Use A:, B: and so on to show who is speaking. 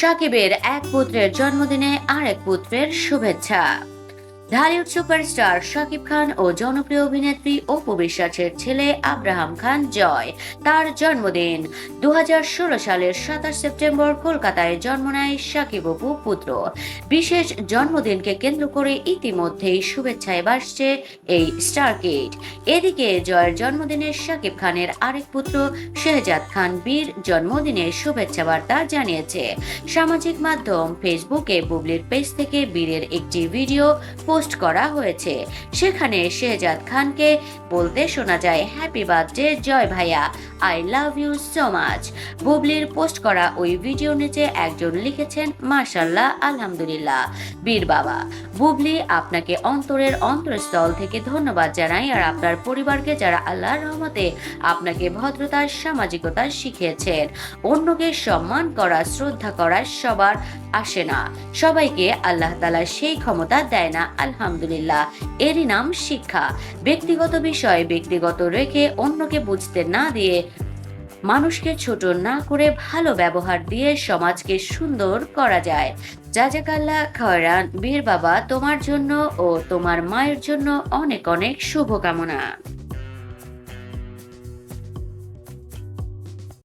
A: সাকিবের এক পুত্রের জন্মদিনে আরেক পুত্রের শুভেচ্ছা। ঢালিউড সুপারস্টার শাকিব খান ও জনপ্রিয় অভিনেত্রী অপু বিশ্বাসের ছেলে আব্রাহাম খান জয় তার জন্মদিন। দু হাজার ষোলো সালের সাতাশ সেপ্টেম্বর কলকাতায় জন্ম নেয় শাকিব অপু পুত্র। বিশেষ জন্মদিনকে কেন্দ্র করে ইতিমধ্যেই শুভেচ্ছায় বাসছে এই স্টার কিড এদিকে জয়ের জন্মদিনে শাকিব খানের আরেক পুত্র শেহজাদ খান বীর জন্মদিনের শুভেচ্ছা বার্তা জানিয়েছে। সামাজিক মাধ্যম ফেসবুকে বুবলির পেজ থেকে বীরের একটি ভিডিও পোস্ট করা হয়েছে। সেখানে শেহজাদ খানকে বলতে শোনা যায়, হ্যাপি বার্থডে জয় ভাইয়া, I love you so much. বুবলির পোস্ট করা ওই ভিডিও নিচে একজন লিখেছেন মার্শাল্লাহ আলহামদুলিল্লাহ। বীর বাবা, বুবলি আপনাকে অন্তরের অন্তরস্থল থেকে ধন্যবাদ জানাই আর আপনার পরিবারকে যারা আল্লাহর রহমতে আপনাকে ভদ্রতা সামাজিকতা শিখিয়েছেন, অন্যকে সম্মান করা, শ্রদ্ধা করা সবার আসে না। সবাইকে আল্লাহ তালা সেই ক্ষমতা দেয় না, আলহামদুলিল্লাহ। এরই নাম শিক্ষা। ব্যক্তিগত বিষয় ব্যক্তিগত রেখে অন্যকে বুঝতে না দিয়ে মানুষকে ছোট না করে ভালো ব্যবহার দিয়ে সমাজকে সুন্দর করা যায়। জাজাকাল্লা, খয়রান বীর বাবা তোমার জন্য ও তোমার মায়ের জন্য অনেক অনেক শুভকামনা।